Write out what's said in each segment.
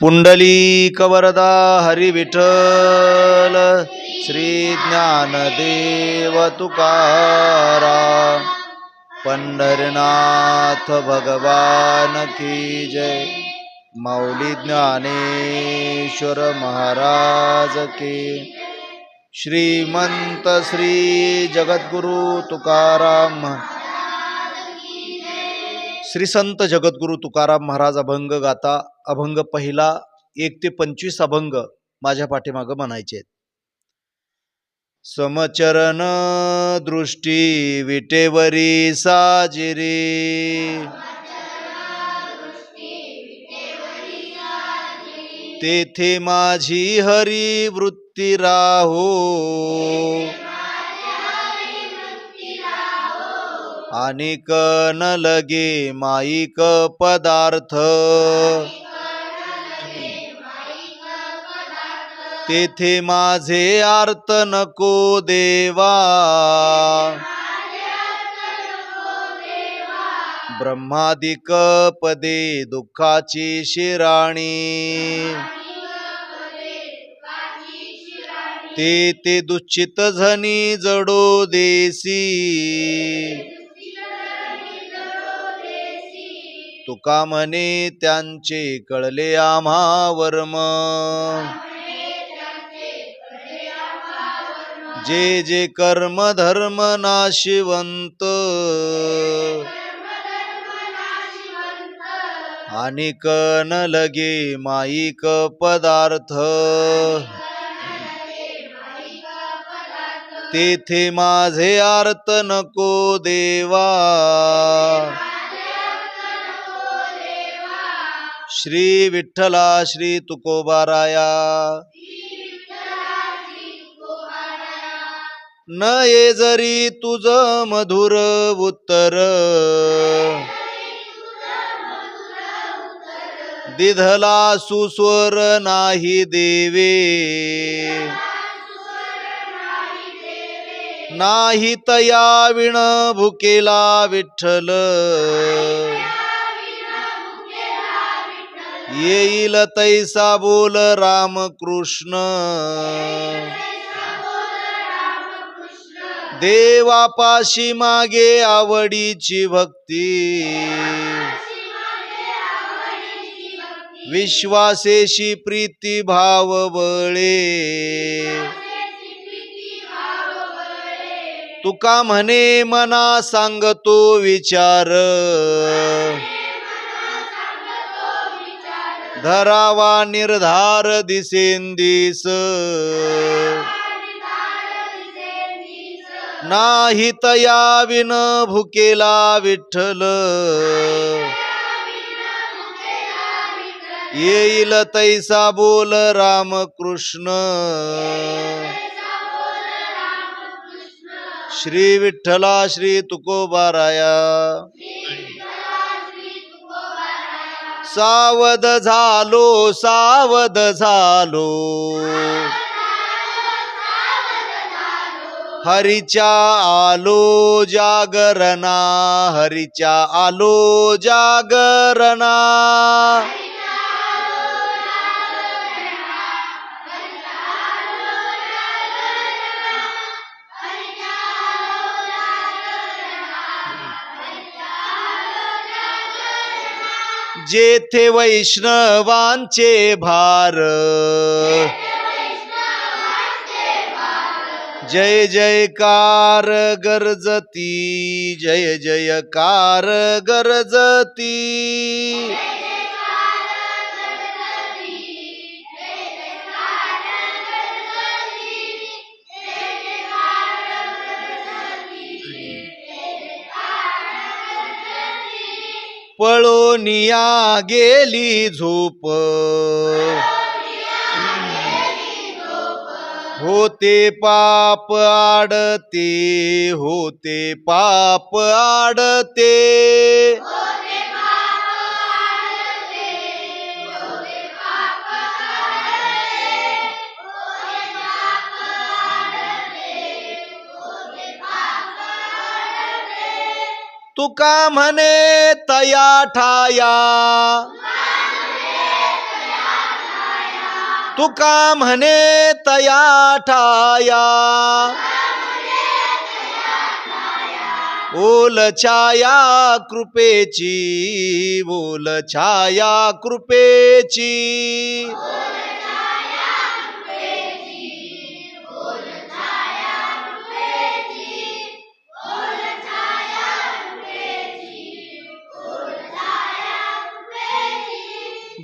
पुंडली कवरदा हरी विठल श्री ज्ञानदेव तुकारा पंढरनाथ भगवान की जय माऊली ज्ञानेश्वर महाराज के श्रीमंत श्री जगद्गुरु तुकाराम श्री संत जगद्गुरु तुकाराम महाराज अभंग गाता अभंग पहिला एक ते पंचवीस अभंग माझ्या पाठीमागं म्हणायचे आहेत. समचरण दृष्टी विटेवरी साजिरी. तेथे माझी हरी वृत्ती राहो. अनेक न लगे माईक पदार्थ. तेथे माझे आर्त नको देवा. ब्रह्मादिक पदे दुःखाची शिराणी. ते ते दुश्चित झनी जडो देसी. तुका म्हणे त्यांचे कळले आम्हा वर्म जे जे कर्म धर्म नाशिवंत. आणि कन लगे माईक पदार्थ. तेथे माझे आर्त नको देवा. श्री विठ्ठला श्री तुकोबाराया. न ये जरी तुझ मधुर उत्तर. दिधला सुस्वर नाही देवे. नाही तया विण भुकेला विठ्ठल. येईल तैसा बोल रामकृष्ण. देवापाशी मागे आवडीची भक्ती. विश्वासेशी प्रीती भाव बळे. तुका म्हणे मना सांगतो विचार. धरावा निर्धार दिसेन दिस. नाही तया विन भुकेला विठ्ठल. येईल तैसा बोल रामकृष्ण श्री विठ्ठला श्री तुकोबाराया. सावध झालो सावध झालो. हरिचा आलो जागरणा हरिचा आलो जागरणा जेथे वैष्णवांचे भार जय जयकार गरजती जय जयकार गरजती. पळोनिया गेली झोप. होते पाप आडते होते पाप आडते. तुका म्हणे तया ठाया. तुका म्हणे तया ठाया. बोल छाया कृपेची बोल छाया कृपेची.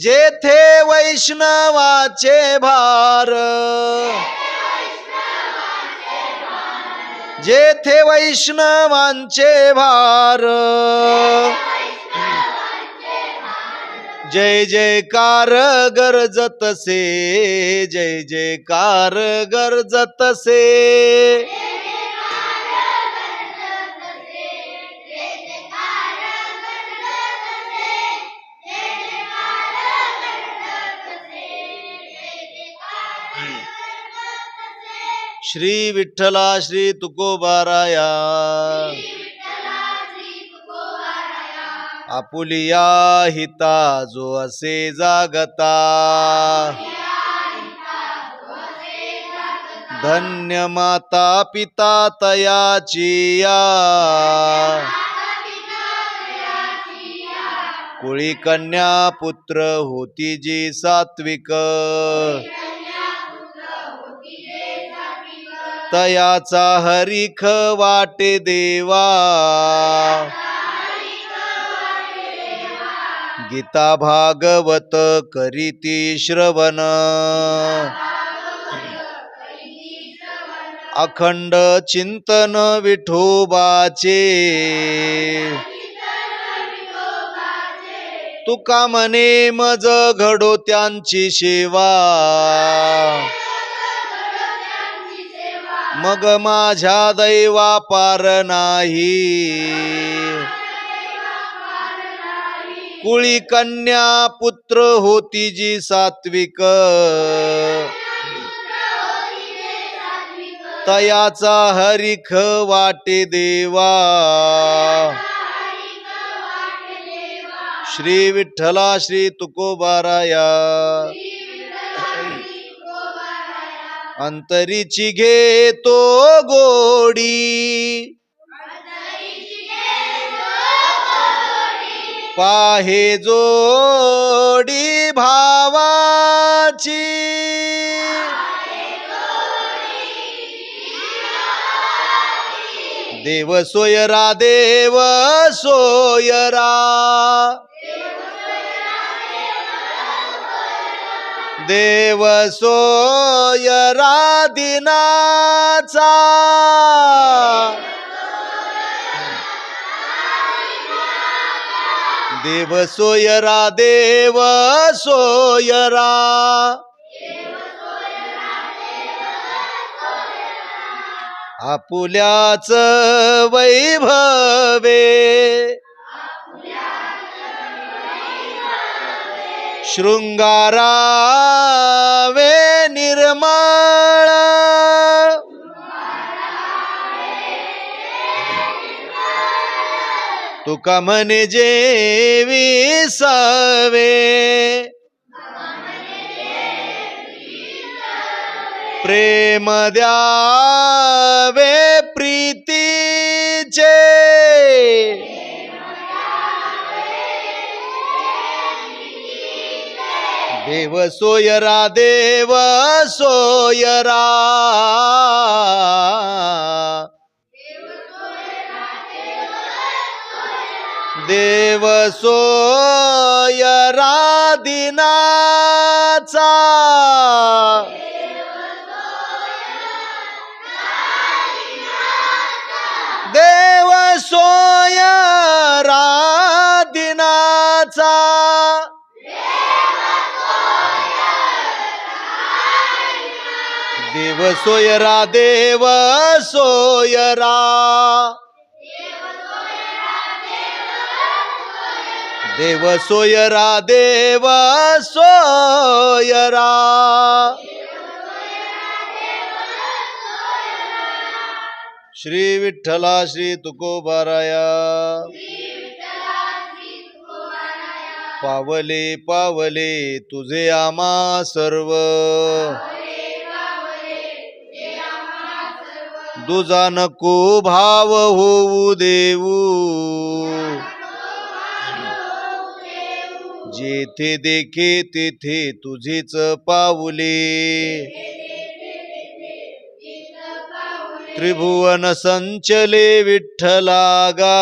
जेथे वैष्णवाचे भार जेथे वैष्णवांचे भार जय जयकार गरजतसे जय जयकार गरजतसे. श्री विठ्ठला श्री तुकोबाराया. आपुलिया हिता जो असे जागता. धन्य माता पिता तयाची या. कुळी कन्या पुत्र होती जी सात्विक. तयाचा हरिख वाटे देवा. गीता भागवत करीती श्रवण. अखंड चिंतन विठोबाचे. तुका मने मज घडो त्यांची सेवा. मग माझ्या दैवा पार नाही. कुळी कन्या पुत्र होती जी सात्विक. तयाचा हरिख वाटे देवा. श्री विठ्ठला श्री तुकोबाराया. अंतरीची घेतो गोडी. पाहे जोडी भावाची. देव सोयरा देव सोयरा. देव सोयरा दिनाचा देव सोयरा देव सोयरा आपुल्याच वैभवे. शृंगारावे निर्मळ. तुका म्हणे जेवी सवे प्रेम द्यावे देव सोयरा देव सोयरा. देव सोयरा दिनाचा. देव सोयरा दिनाचा. देव सोयरा देव सोयरा देव सोयरा देव सोयरा श्री विठ्ठला श्री तुकोबाराया. पावले पावले तुझे आमा सर्व. तुझा नको भाव होऊ देऊ. जेथे देखे तेथे तुझेच पाऊले. त्रिभुवन संचले विठ्ठलागा.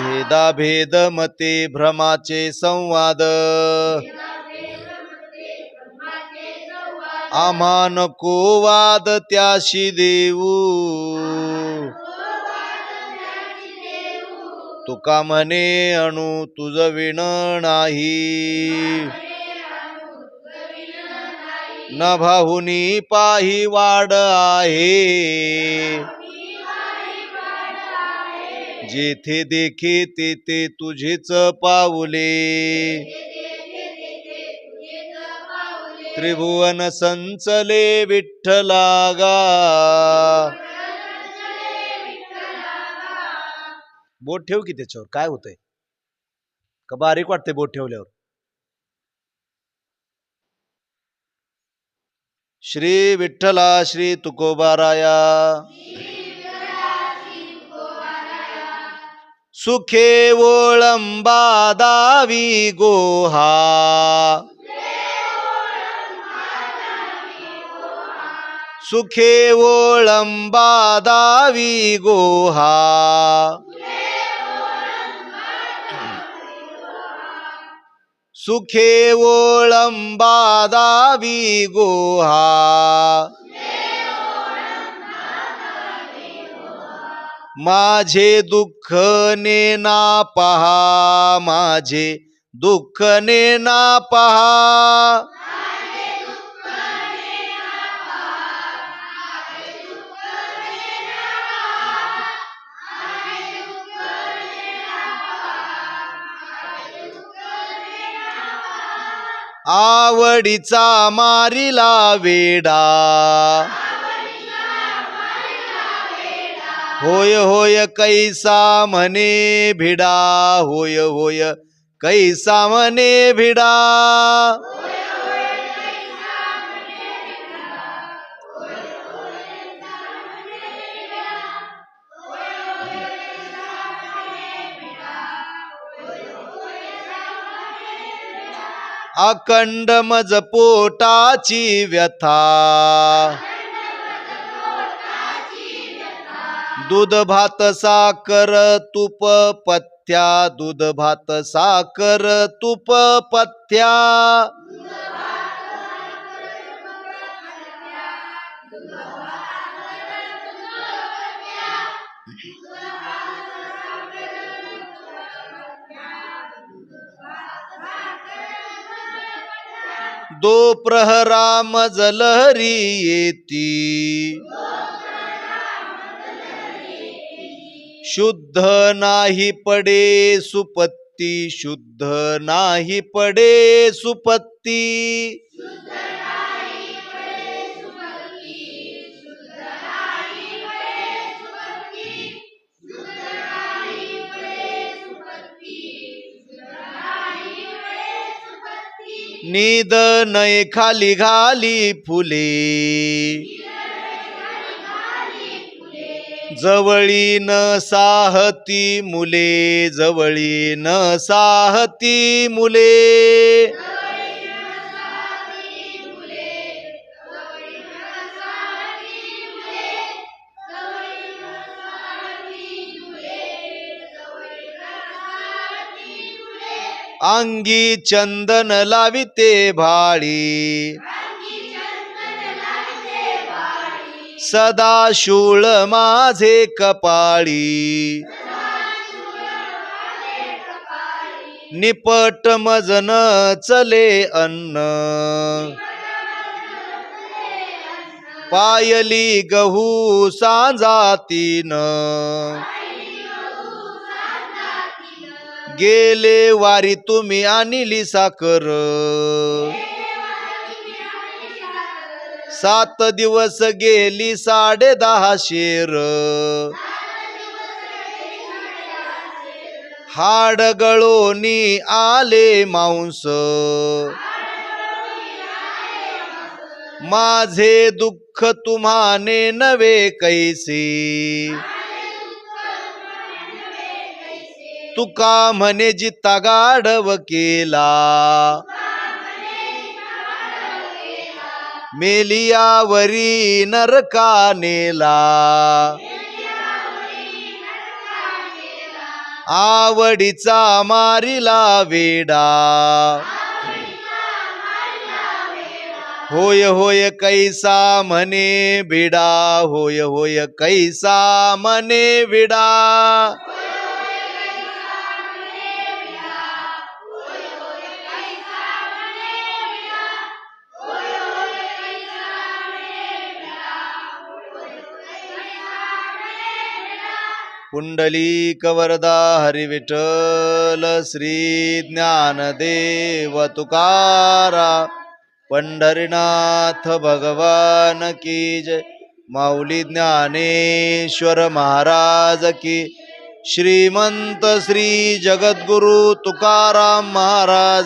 भेदा भेद मते भ्रमाचे संवाद. आम्हा नको वाद त्याशी देऊ. तुका म्हणे अणु तुझ विण नाही. न भाहुनी पाही वाड आहे. जेथे देखे तेथे तुझेच पाऊले. त्रिभुवन संचले विठ्ठलागा. बोट ठेव की त्याच्यावर? काय होतंय? का बारीक वाटते बोट ठेवल्यावर? श्री विठ्ठला श्री तुकोबाराया. सुखे ओळंबा दावी गोहा. सुखे ओळंबा दावी गोहा। सुखे ओळंबा दावी गोहा। माझे दुःख ने ना पहा माझे दुःख ने ना पहा। आवडीचा मारिला वेडा. होय होय कैसा म्हणे भिडा. होय होय कैसा म्हणे भिडा. अखंड मज पोटाची व्यथा. दूध भात साकर तुप पथ्या. दूध भात साकर तुप पथ्या. दो प्रहरा मजलहरी येती। शुद्ध नाही पडे सुपत्ती शुद्ध नाही पडे सुपत्ती। नीद नय खाली घाली फुले. जवळी न साहती मुले जवळी न साहती मुले. अंगी चंदन लाविते भाळी. सदा शूळ माझे कपाळी. निपट मजन चले अन्न. पायली गहू सांजातीन गेले वारी तुम्ही आणली साखर. सात दिवस गेली साडे दहा शेर. हाड गळोनी आले मांस. माझे दुःख तुम्हाने नवे कैसे. तुका म्हणे जिता गाढव केला. मेलियावरी नरका नेला. आवडीचा मारिला वेडा. होय होय कैसा म्हणे बिडा. होय होय कैसा म्हणे विडा पुंडलीक वरदा हरिविठल श्री ज्ञानदेव तुकारा पंढरीनाथ भगवान की जय. माऊली ज्ञानेश्वर महाराज की श्रीमंत श्री जगद्गुरु तुकाराम महाराज